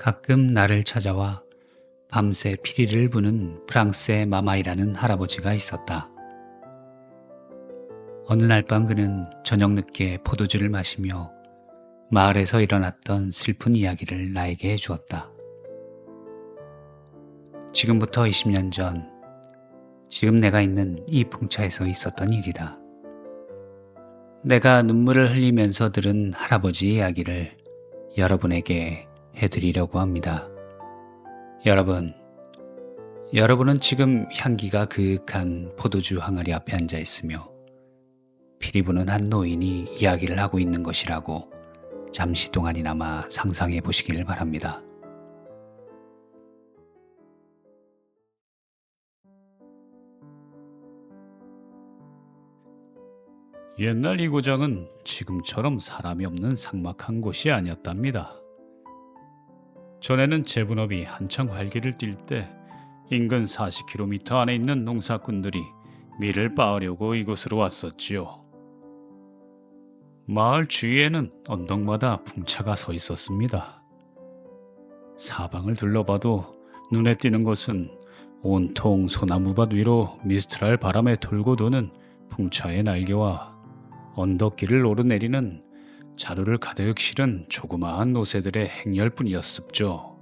가끔 나를 찾아와 밤새 피리를 부는 프랑스의 마마이라는 할아버지가 있었다. 어느 날 밤 그는 저녁 늦게 포도주를 마시며 마을에서 일어났던 슬픈 이야기를 나에게 해주었다. 지금부터 20년 전, 지금 내가 있는 이 풍차에서 있었던 일이다. 내가 눈물을 흘리면서 들은 할아버지 이야기를 여러분에게 해드리려고 합니다. 여러분, 여러분은 지금 향기가 그윽한 포도주 항아리 앞에 앉아 있으며 피리 부는 한 노인이 이야기를 하고 있는 것이라고 잠시 동안이나마 상상해 보시기를 바랍니다. 옛날 이 고장은 지금처럼 사람이 없는 삭막한 곳이 아니었답니다. 전에는 제분업이 한창 활기를 띨 때 인근 40km 안에 있는 농사꾼들이 밀을 빻으려고 이곳으로 왔었지요. 마을 주위에는 언덕마다 풍차가 서 있었습니다. 사방을 둘러봐도 눈에 띄는 것은 온통 소나무밭 위로 미스트랄 바람에 돌고 도는 풍차의 날개와 언덕길을 오르내리는 자루를 가득 실은 조그마한 노새들의 행렬뿐이었습죠.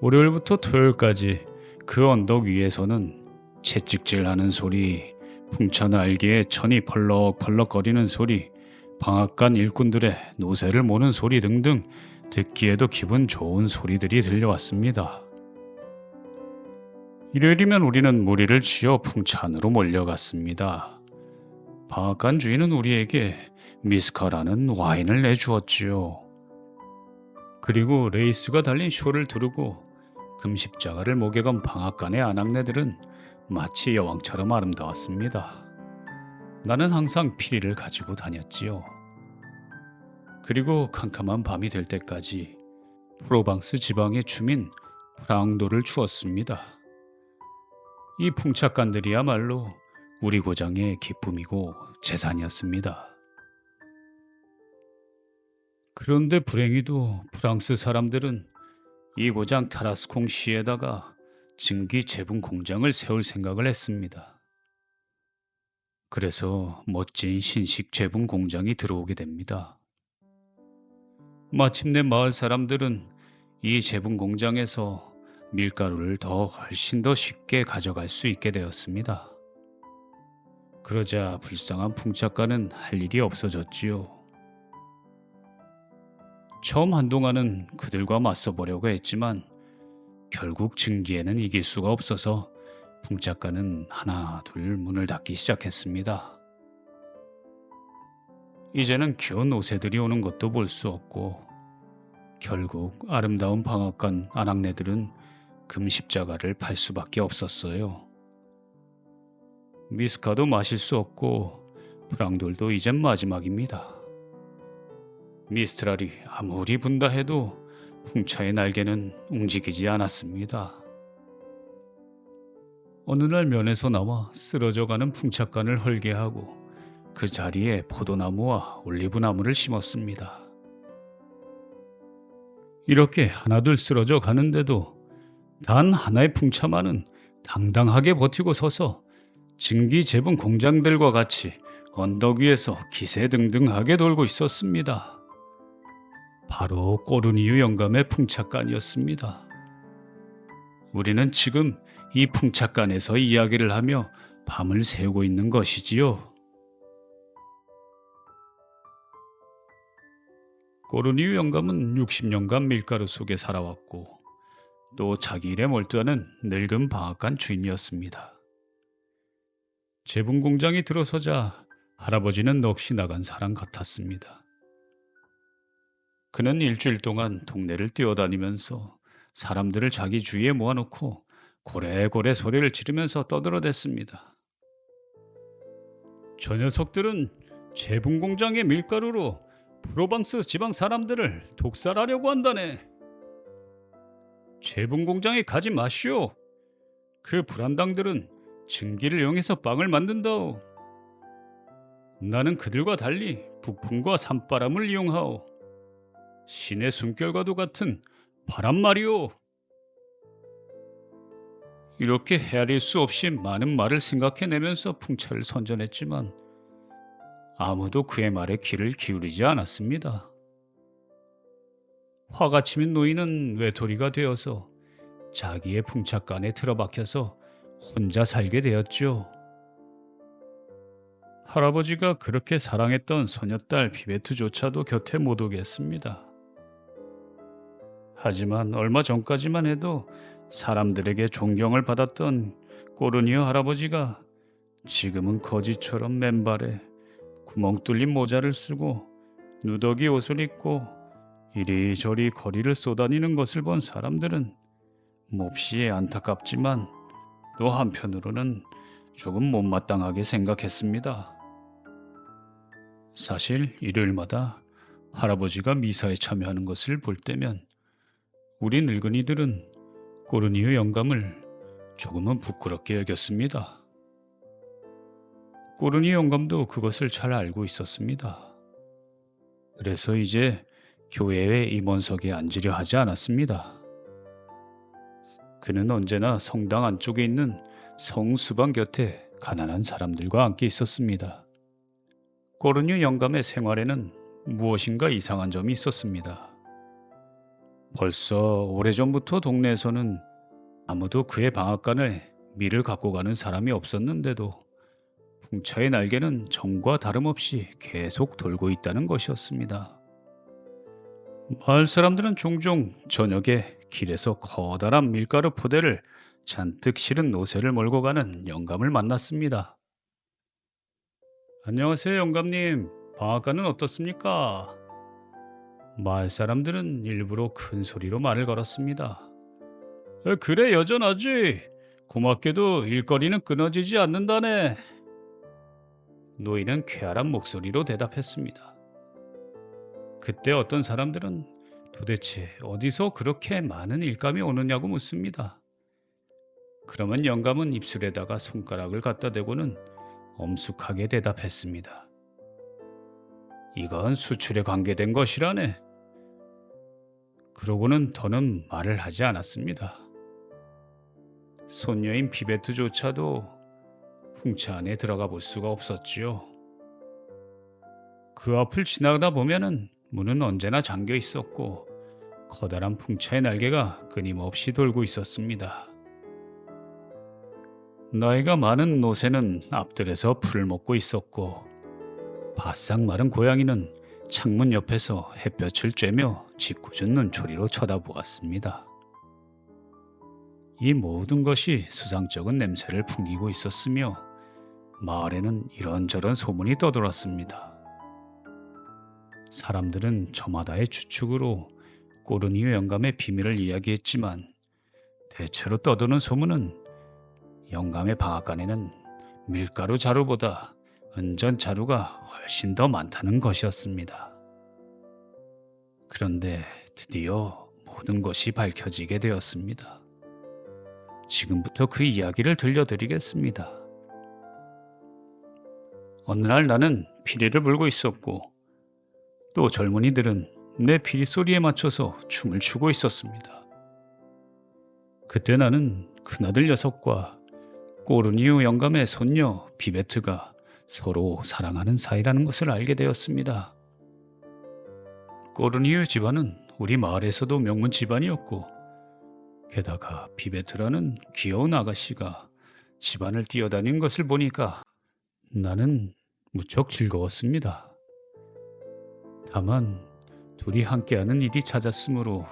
월요일부터 토요일까지 그 언덕 위에서는 채찍질하는 소리, 풍차 날개에 천이 펄럭펄럭거리는 소리, 방앗간 일꾼들의 노새를 모는 소리 등등 듣기에도 기분 좋은 소리들이 들려왔습니다. 일요일이면 우리는 무리를 지어 풍차 안으로 몰려갔습니다. 방앗간 주인은 우리에게 미스카라는 와인을 내주었지요. 그리고 레이스가 달린 쇼를 두르고 금십자가를 목에 건 방앗간의 아낙네들은 마치 여왕처럼 아름다웠습니다. 나는 항상 피리를 가지고 다녔지요. 그리고 캄캄한 밤이 될 때까지 프로방스 지방의 주민 프랑도를 추었습니다. 이 풍차간들이야말로 우리 고장의 기쁨이고 재산이었습니다. 그런데 불행히도 프랑스 사람들은 이 고장 타라스콩 시에다가 증기 재분 공장을 세울 생각을 했습니다. 그래서 멋진 신식 재분 공장이 들어오게 됩니다. 마침내 마을 사람들은 이 재분 공장에서 밀가루를 더 훨씬 더 쉽게 가져갈 수 있게 되었습니다. 그러자 불쌍한 풍차가는 할 일이 없어졌지요. 처음 한동안은 그들과 맞서보려고 했지만 결국 증기에는 이길 수가 없어서 풍 작가는 하나 둘 문을 닫기 시작했습니다. 이제는 귀여운 오새들이 오는 것도 볼 수 없고 결국 아름다운 방앗간 아낙네들은 금십자가를 팔 수밖에 없었어요. 미스카도 마실 수 없고 프랑돌도 이젠 마지막입니다. 미스트랄이 아무리 분다 해도 풍차의 날개는 움직이지 않았습니다. 어느 날 면에서 나와 쓰러져가는 풍차간을 헐게하고 그 자리에 포도나무와 올리브나무를 심었습니다. 이렇게 하나둘 쓰러져 가는데도 단 하나의 풍차만은 당당하게 버티고 서서 증기 재분 공장들과 같이 언덕 위에서 기세등등하게 돌고 있었습니다. 바로 꼬르니유 영감의 풍차간이었습니다. 우리는 지금 이 풍차간에서 이야기를 하며 밤을 새우고 있는 것이지요. 꼬르니유 영감은 60년간 밀가루 속에 살아왔고 또 자기 일에 몰두하는 늙은 방앗간 주인이었습니다. 재분 공장이 들어서자 할아버지는 넋이 나간 사람 같았습니다. 그는 일주일 동안 동네를 뛰어다니면서 사람들을 자기 주위에 모아놓고 고래고래 소리를 지르면서 떠들어댔습니다. 저 녀석들은 재분 공장의 밀가루로 프로방스 지방 사람들을 독살하려고 한다네. 재분 공장에 가지 마시오. 그 불안당들은 증기를 이용해서 빵을 만든다오. 나는 그들과 달리 북풍과 산바람을 이용하오. 신의 숨결과도 같은 바람 말이오. 이렇게 헤아릴 수 없이 많은 말을 생각해내면서 풍차를 선전했지만 아무도 그의 말에 귀를 기울이지 않았습니다. 화가 치민 노인은 외톨이가 되어서 자기의 풍차간에 틀어박혀서 혼자 살게 되었죠. 할아버지가 그렇게 사랑했던 소녀딸 비베트조차도 곁에 못 오겠습니다. 하지만 얼마 전까지만 해도 사람들에게 존경을 받았던 꼬르니어 할아버지가 지금은 거지처럼 맨발에 구멍 뚫린 모자를 쓰고 누더기 옷을 입고 이리저리 거리를 쏘다니는 것을 본 사람들은 몹시 안타깝지만 또 한편으로는 조금 못마땅하게 생각했습니다. 사실 일요일마다 할아버지가 미사에 참여하는 것을 볼 때면 우리 늙은이들은 꼬르니의 영감을 조금은 부끄럽게 여겼습니다. 꼬르니 영감도 그것을 잘 알고 있었습니다. 그래서 이제 교회의 임원석에 앉으려 하지 않았습니다. 그는 언제나 성당 안쪽에 있는 성수방 곁에 가난한 사람들과 함께 있었습니다. 꼬르니 영감의 생활에는 무엇인가 이상한 점이 있었습니다. 벌써 오래전부터 동네에서는 아무도 그의 방앗간에 밀을 갖고 가는 사람이 없었는데도 풍차의 날개는 전과 다름없이 계속 돌고 있다는 것이었습니다. 마을 사람들은 종종 저녁에 길에서 커다란 밀가루 포대를 잔뜩 실은 노새를 몰고 가는 영감을 만났습니다. 안녕하세요, 영감님. 방앗간은 어떻습니까? 마을 사람들은 일부러 큰 소리로 말을 걸었습니다. 에, 그래 여전하지. 고맙게도 일거리는 끊어지지 않는다네. 노인은 쾌활한 목소리로 대답했습니다. 그때 어떤 사람들은 도대체 어디서 그렇게 많은 일감이 오느냐고 묻습니다. 그러면 영감은 입술에다가 손가락을 갖다 대고는 엄숙하게 대답했습니다. 이건 수출에 관계된 것이라네. 그러고는 더는 말을 하지 않았습니다. 손녀인 비베트조차도 풍차 안에 들어가 볼 수가 없었지요. 그 앞을 지나가다 보면은 문은 언제나 잠겨 있었고 커다란 풍차의 날개가 끊임없이 돌고 있었습니다. 나이가 많은 노새는 앞들에서 풀을 먹고 있었고 바싹 마른 고양이는 창문 옆에서 햇볕을 쬐며 짓궂은 눈초리로 쳐다보았습니다. 이 모든 것이 수상쩍은 냄새를 풍기고 있었으며 마을에는 이런저런 소문이 떠돌았습니다. 사람들은 저마다의 추측으로 꼬르니의 영감의 비밀을 이야기했지만 대체로 떠도는 소문은 영감의 방앗간에는 밀가루 자루보다 은전 자루가 훨씬 더 많다는 것이었습니다. 그런데 드디어 모든 것이 밝혀지게 되었습니다. 지금부터 그 이야기를 들려드리겠습니다. 어느 날 나는 피리를 불고 있었고 또 젊은이들은 내 피리 소리에 맞춰서 춤을 추고 있었습니다. 그때 나는 큰아들 녀석과 꼬르니우 영감의 손녀 비베트가 서로 사랑하는 사이라는 것을 알게 되었습니다. 꼬르니우 집안은 우리 마을에서도 명문 집안이었고 게다가 비베트라는 귀여운 아가씨가 집안을 뛰어다닌 것을 보니까 나는 무척 즐거웠습니다. 다만 둘이 함께하는 일이 잦았으므로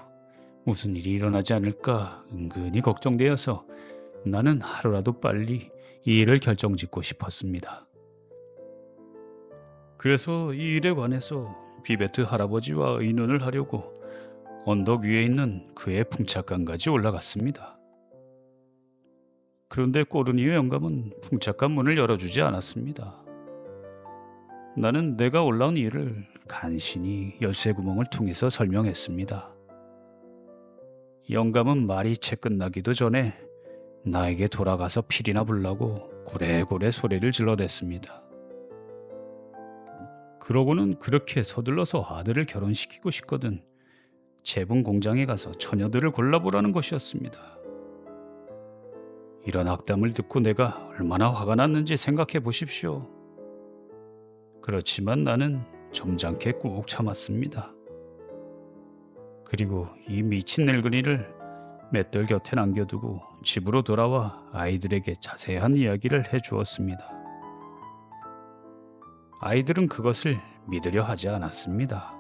무슨 일이 일어나지 않을까 은근히 걱정되어서 나는 하루라도 빨리 이 일을 결정짓고 싶었습니다. 그래서 이 일에 관해서 비베트 할아버지와 의논을 하려고 언덕 위에 있는 그의 풍차간까지 올라갔습니다. 그런데 꼬르니의 영감은 풍차간 문을 열어주지 않았습니다. 나는 내가 올라온 일을 간신히 열쇠 구멍을 통해서 설명했습니다. 영감은 말이 채 끝나기도 전에 나에게 돌아가서 필이나 불라고 고래고래 소리를 질러댔습니다. 그러고는 그렇게 서둘러서 아들을 결혼시키고 싶거든 제분 공장에 가서 처녀들을 골라보라는 것이었습니다. 이런 악담을 듣고 내가 얼마나 화가 났는지 생각해 보십시오. 그렇지만 나는 점잖게 꾹 참았습니다. 그리고 이 미친 늙은이를 맷돌 곁에 남겨두고 집으로 돌아와 아이들에게 자세한 이야기를 해 주었습니다. 아이들은 그것을 믿으려 하지 않았습니다.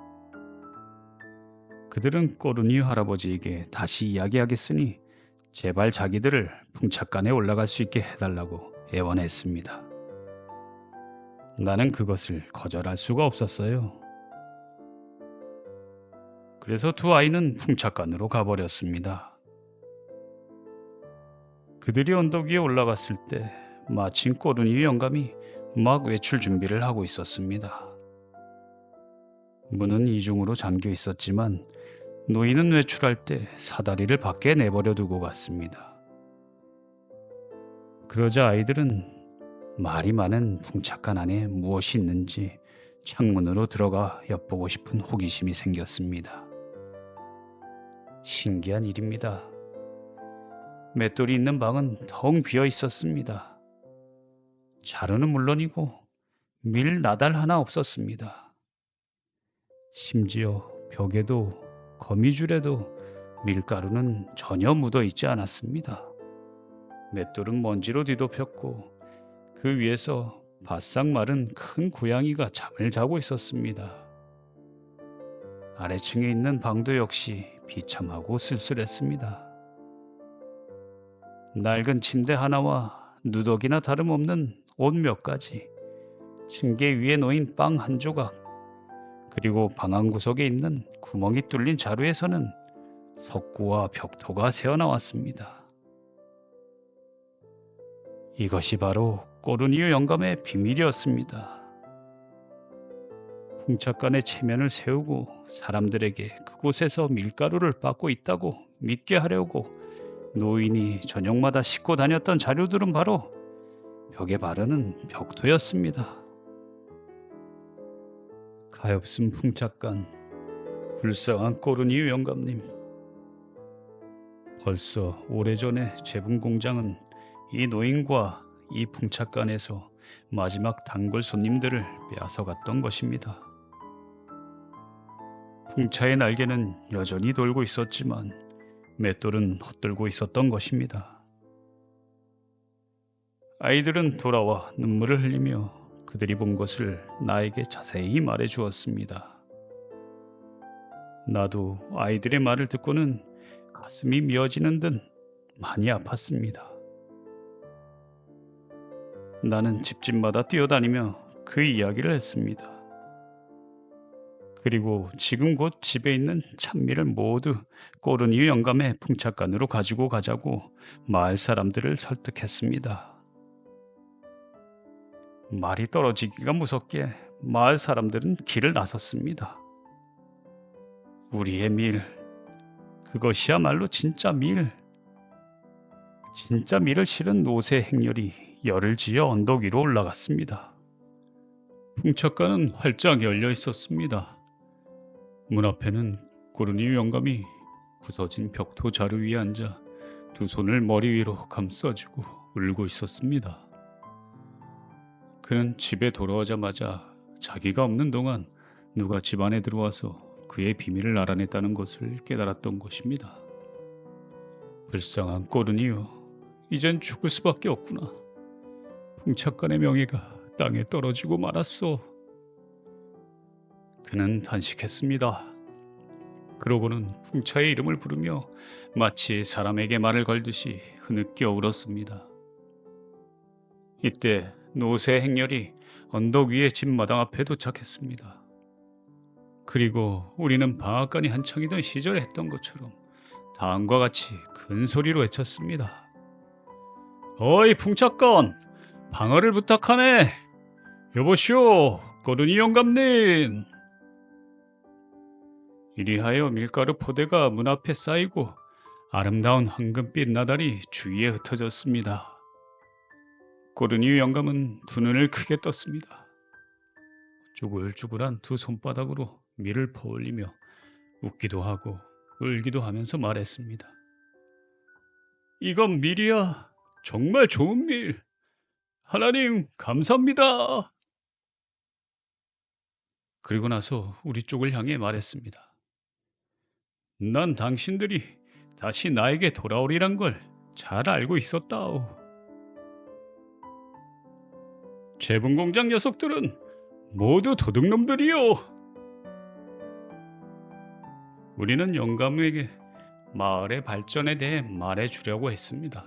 그들은 꼬르니 할아버지에게 다시 이야기하겠으니 제발 자기들을 풍차간에 올라갈 수 있게 해달라고 애원했습니다. 나는 그것을 거절할 수가 없었어요. 그래서 두 아이는 풍차간으로 가버렸습니다. 그들이 언덕 위에 올라갔을 때 마침 꼬르니 영감이 막 외출 준비를 하고 있었습니다. 문은 이중으로 잠겨 있었지만 노인은 외출할 때 사다리를 밖에 내버려 두고 갔습니다. 그러자 아이들은 말이 많은 풍착간 안에 무엇이 있는지 창문으로 들어가 엿보고 싶은 호기심이 생겼습니다. 신기한 일입니다. 맷돌이 있는 방은 텅 비어 있었습니다. 자루는 물론이고 밀 나달 하나 없었습니다. 심지어 벽에도 거미줄에도 밀가루는 전혀 묻어 있지 않았습니다. 맷돌은 먼지로 뒤덮였고 그 위에서 바싹 마른 큰 고양이가 잠을 자고 있었습니다. 아래층에 있는 방도 역시 비참하고 쓸쓸했습니다. 낡은 침대 하나와 누더기나 다름없는 옷 몇 가지, 층계 위에 놓인 빵 한 조각, 그리고 방한 구석에 있는 구멍이 뚫린 자루에서는 석고와 벽토가 새어나왔습니다. 이것이 바로 꼬르니오 영감의 비밀이었습니다. 풍차간의 체면을 세우고 사람들에게 그곳에서 밀가루를 빻고 있다고 믿게 하려고 노인이 저녁마다 싣고 다녔던 자료들은 바로 벽에 바르는 벽토였습니다. 가엾은 풍착간, 불쌍한 꼬르니 유 영감님. 벌써 오래전에 제분 공장은 이 노인과 이 풍착간에서 마지막 단골 손님들을 빼앗아갔던 것입니다. 풍차의 날개는 여전히 돌고 있었지만 맷돌은 헛들고 있었던 것입니다. 아이들은 돌아와 눈물을 흘리며 그들이 본 것을 나에게 자세히 말해 주었습니다. 나도 아이들의 말을 듣고는 가슴이 미어지는 듯 많이 아팠습니다. 나는 집집마다 뛰어다니며 그 이야기를 했습니다. 그리고 지금 곧 집에 있는 찬미를 모두 꼬르니 영감의 풍착간으로 가지고 가자고 마을 사람들을 설득했습니다. 말이 떨어지기가 무섭게 마을 사람들은 길을 나섰습니다. 우리의 밀, 그것이야말로 진짜 밀. 진짜 밀을 실은 노새 행렬이 열을 지어 언덕 위로 올라갔습니다. 풍차가는 활짝 열려 있었습니다. 문 앞에는 고르니 영감이 부서진 벽토 자루 위에 앉아 두 손을 머리 위로 감싸주고 울고 있었습니다. 그는 집에 돌아오자마자 자기가 없는 동안 누가 집안에 들어와서 그의 비밀을 알아냈다는 것을 깨달았던 것입니다. 불쌍한 꼬르니요. 이젠 죽을 수밖에 없구나. 풍착간의 명예가 땅에 떨어지고 말았소. 그는 단식했습니다. 그러고는 풍차의 이름을 부르며 마치 사람에게 말을 걸듯이 흐느껴 울었습니다. 이때 노새 행렬이 언덕 위의 집 마당 앞에 도착했습니다. 그리고 우리는 방앗간이 한창이던 시절에 했던 것처럼 다음과 같이 큰 소리로 외쳤습니다. 어이 풍차건 방어를 부탁하네. 여보시오 꼬르니 영감님. 이리하여 밀가루 포대가 문 앞에 쌓이고 아름다운 황금빛 나달이 주위에 흩어졌습니다. 꼬르니 영감은 두 눈을 크게 떴습니다. 쭈글쭈글한 두 손바닥으로 밀을 퍼올리며 웃기도 하고 울기도 하면서 말했습니다. 이건 밀이야. 정말 좋은 밀. 하나님, 감사합니다. 그리고 나서 우리 쪽을 향해 말했습니다. 난 당신들이 다시 나에게 돌아오리란 걸 잘 알고 있었다오. 재분공장 녀석들은 모두 도둑놈들이요. 우리는 영감에게 마을의 발전에 대해 말해주려고 했습니다.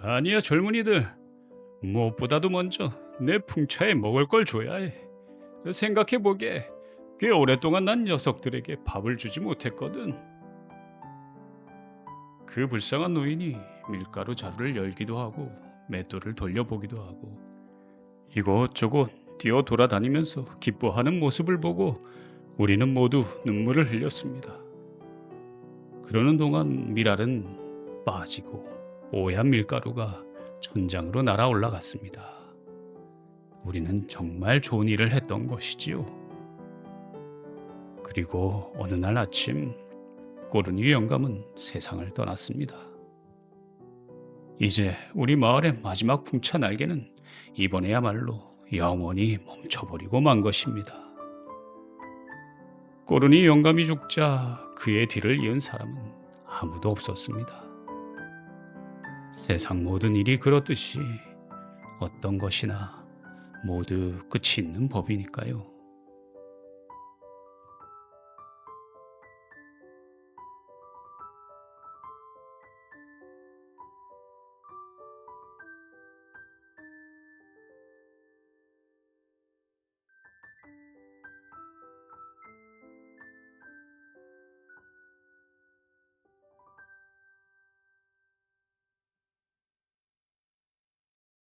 아니야, 젊은이들. 무엇보다도 먼저 내 풍차에 먹을 걸 줘야 해. 생각해보게. 꽤 오랫동안 난 녀석들에게 밥을 주지 못했거든. 그 불쌍한 노인이 밀가루 자루를 열기도 하고 맷돌을 돌려보기도 하고 이곳저곳 뛰어 돌아다니면서 기뻐하는 모습을 보고 우리는 모두 눈물을 흘렸습니다. 그러는 동안 밀알은 빠지고 뽀얀 밀가루가 천장으로 날아 올라갔습니다. 우리는 정말 좋은 일을 했던 것이지요. 그리고 어느 날 아침 꼬르니 영감은 세상을 떠났습니다. 이제 우리 마을의 마지막 풍차 날개는 이번에야말로 영원히 멈춰버리고 만 것입니다. 꼬르니 영감이 죽자 그의 뒤를 이은 사람은 아무도 없었습니다. 세상 모든 일이 그렇듯이 어떤 것이나 모두 끝이 있는 법이니까요.